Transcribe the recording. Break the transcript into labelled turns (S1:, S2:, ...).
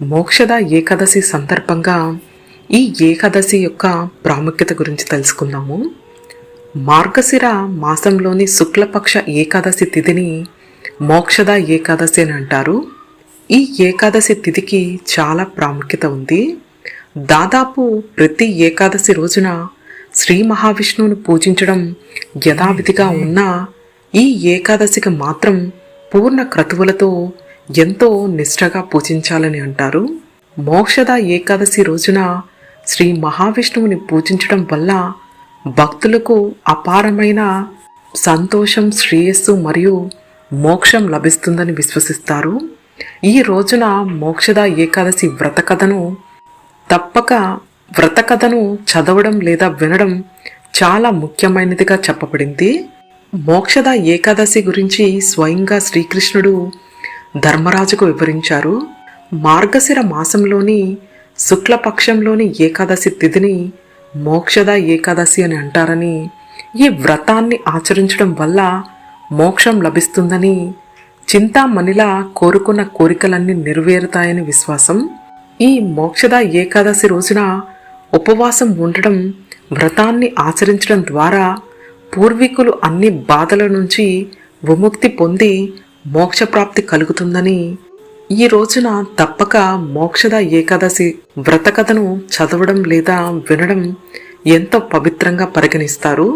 S1: మోక్షద ఏకాదశి సందర్భంగా ఈ ఏకాదశి యొక్క ప్రాముఖ్యత గురించి తెలుసుకుందాము. మార్గశిర మాసంలోని శుక్లపక్ష ఏకాదశి తిథిని మోక్షద ఏకాదశి అని అంటారు. ఈ ఏకాదశి తిథికి చాలా ప్రాముఖ్యత ఉంది. దాదాపు ప్రతి ఏకాదశి రోజున శ్రీ మహావిష్ణువును పూజించడం యథావిధిగా ఉన్నా ఈ ఏకాదశికి మాత్రం పూర్ణ క్రతువులతో ఎంతో నిష్ఠగా పూజించాలని అంటారు. మోక్షద ఏకాదశి రోజున శ్రీ మహావిష్ణువుని పూజించడం వల్ల భక్తులకు అపారమైన సంతోషం శ్రేయస్సు మరియు మోక్షం లభిస్తుందని విశ్వసిస్తారు. ఈ రోజున మోక్షద ఏకాదశి వ్రత కథను తప్పక వ్రత కథను చదవడం లేదా వినడం చాలా ముఖ్యమైనదిగా చెప్పబడింది. మోక్షద ఏకాదశి గురించి స్వయంగా శ్రీకృష్ణుడు ధర్మరాజుకు వివరించారు. మార్గశిర మాసంలోని శుక్లపక్షంలోని ఏకాదశి తిథిని మోక్షద ఏకాదశి అని అంటారని ఈ వ్రతాన్ని ఆచరించడం వల్ల మోక్షం లభిస్తుందని చింతామణిలా కోరుకున్న కోరికలన్నీ నెరవేరుతాయని విశ్వాసం. ఈ మోక్షద ఏకాదశి రోజున ఉపవాసం ఉండడం వ్రతాన్ని ఆచరించడం ద్వారా పూర్వీకులు అన్ని బాధల నుంచి విముక్తి పొంది మోక్షప్రాప్తి కలుగుతుందని ఈ రోజున తప్పక మోక్షద ఏకాదశి వ్రతకథను చదవడం లేదా వినడం ఎంతో పవిత్రంగా పరిగణిస్తారు?